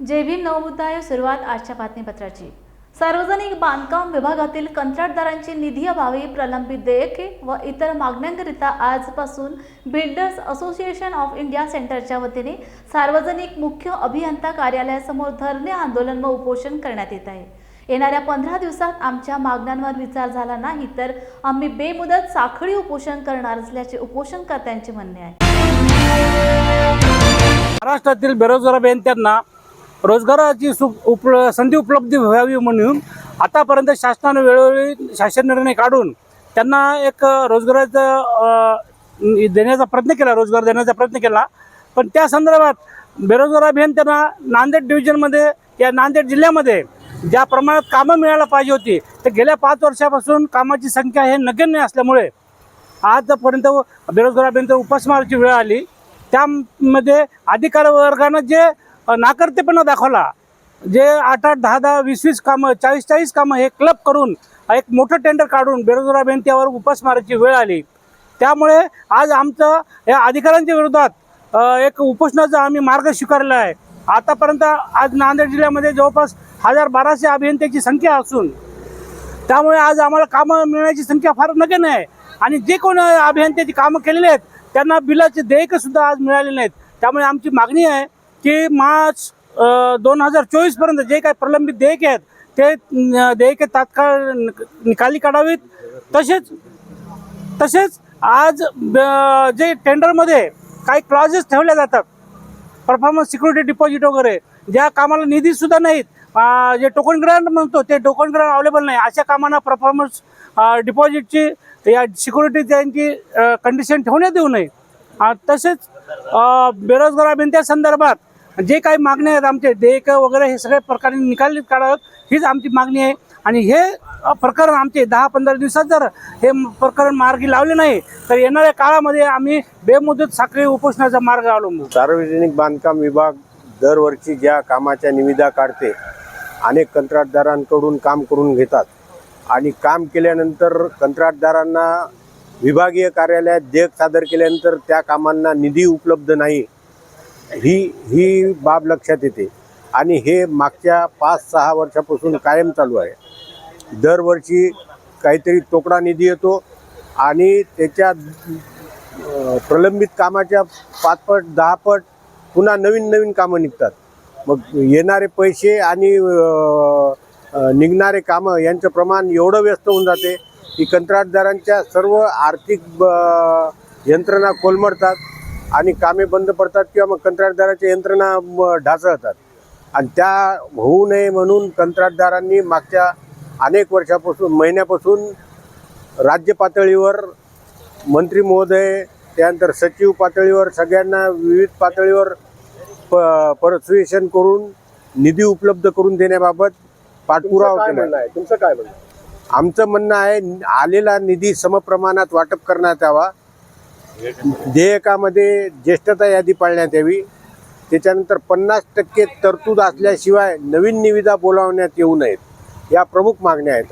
जय भीम नवमुद्दाय सुरुवात आजच्या बातमीपत्राची. सार्वजनिक बांधकाम विभागातील कंत्राटदारांची निधी अभावी प्रलंबित देयके व इतर मागण्यांकरिता आजपासून बिल्डर्स असोसिएशन ऑफ इंडिया सेंटरच्या वतीने सार्वजनिक मुख्य अभियंता कार्यालयासमोर धरणे आंदोलन व उपोषण करण्यात येत आहे. येणाऱ्या पंधरा दिवसात आमच्या मागण्यांवर विचार झाला नाही तर आम्ही बेमुदत साखळी उपोषण करणार असल्याचे उपोषणकर्त्यांचे म्हणणे आहे. महाराष्ट्रातील बेरोजगार अभियंत्यांना रोजगाराची सु उप संधी उपलब्ध व्हावी म्हणून आतापर्यंत शासनानं वेळोवेळी शासन निर्णय काढून त्यांना एक रोजगाराचा देण्याचा प्रयत्न केला रोजगार देण्याचा प्रयत्न केला. पण त्या संदर्भात बेरोजगार अभियंत्यांना नांदेड डिव्हिजनमध्ये या नांदेड जिल्ह्यामध्ये ज्या प्रमाणात कामं मिळायला पाहिजे होती तर गेल्या पाच वर्षापासून कामाची संख्या हे नगण्य असल्यामुळे आजपर्यंत बेरोजगार अभियंता उपासमाराची वेळ आली. त्यामध्ये अधिकार वर्गानं जे नाकर्तेपणा दाखवला. जे आठ आठ दहा दहा वीस वीस कामं चाळीस चाळीस कामं हे क्लब करून एक मोठं टेंडर काढून बेरोजगार अभियंत्यावर उपासमाराची वेळ आली. त्यामुळे आज आमचं या अधिकाऱ्यांच्या विरोधात एक उपोषणाचा आम्ही मार्ग स्वीकारला आहे. आतापर्यंत आज नांदेड जिल्ह्यामध्ये जवळपास हजार बाराशे अभियंत्याची संख्या असून त्यामुळे आज आम्हाला कामं मिळण्याची संख्या फार नगेन आहे. आणि जे कोण अभियंत्याची कामं केलेली आहेत त्यांना बिलाचे देयकसुद्धा आज मिळाले नाहीत. त्यामुळे आमची मागणी आहे की मार्च दोन हजार चोवीसपर्यंत जे काही प्रलंबित देयके आहेत ते देयके तात्काळ निकाली काढावीत. तसेच तसेच आज ब- जे टेंडरमध्ये काही क्लॉजेस ठेवल्या जातात परफॉर्मन्स सिक्युरिटी डिपॉझिट वगैरे ज्या कामाला निधीसुद्धा नाहीत जे टोकन ग्रांट म्हणतो ते टोकन ग्रांट अवेलेबल नाही. अशा कामांना परफॉर्मन्स डिपॉझिटची या सिक्युरिटी त्यांची कंडिशन ठेवण्यात येऊ नये. तसेच बेरोजगार अभियंत्या संदर्भात जे काही मागण्या आहेत आमचे देयकं वगैरे हे सगळ्या प्रकारे निकाल काढावेत हीच आमची मागणी आहे. आणि हे प्रकरण आमचे दहा पंधरा दिवसात जर हे प्रकरण मार्गी लावले नाही तर येणाऱ्या काळामध्ये आम्ही बेमुदत साखळी उपोषणाचा मार्ग अवलंबू. सार्वजनिक बांधकाम विभाग दरवर्षी ज्या कामाच्या निविदा काढते अनेक कंत्राटदारांकडून काम करून घेतात. आणि काम केल्यानंतर कंत्राटदारांना विभागीय कार्यालयात देयक सादर केल्यानंतर त्या कामांना निधी उपलब्ध नाही. ही ही बाब लक्षात येते. आणि हे मागच्या पाच सहा वर्षापासून कायम चालू आहे. दरवर्षी काहीतरी तोकडा निधी येतो आणि त्याच्या प्रलंबित कामाच्या पाचपट दहापट पुन्हा नवीन नवीन कामं निघतात. मग येणारे पैसे आणि निघणारे कामं यांचं प्रमाण एवढं व्यस्त होऊन जाते की कंत्राटदारांच्या सर्व आर्थिक ब- यंत्रणा कोलमडतात. आणि कामे बंद पडतात किंवा मग कंत्राटदाराच्या यंत्रणा ढासळतात. आणि त्या होऊ नये म्हणून कंत्राटदारांनी मागच्या अनेक वर्षापासून महिन्यापासून राज्य पातळीवर मंत्री महोदय त्यानंतर सचिव पातळीवर सगळ्यांना विविध पातळीवर प परसुएशन करून निधी उपलब्ध करून देण्याबाबत पाठपुरावा केला. तुमचं काय म्हणणं आहे? आमचं म्हणणं आहे आलेला निधी समप्रमाणात वाटप करण्यात यावा. देयकामध्ये ज्येष्ठता यादी पाळण्यात यावी त्याच्यानंतर पन्नास टक्के तरतूद असल्याशिवाय नवीन निविदा बोलावण्यात येऊ नयेत. या प्रमुख मागण्या आहेत.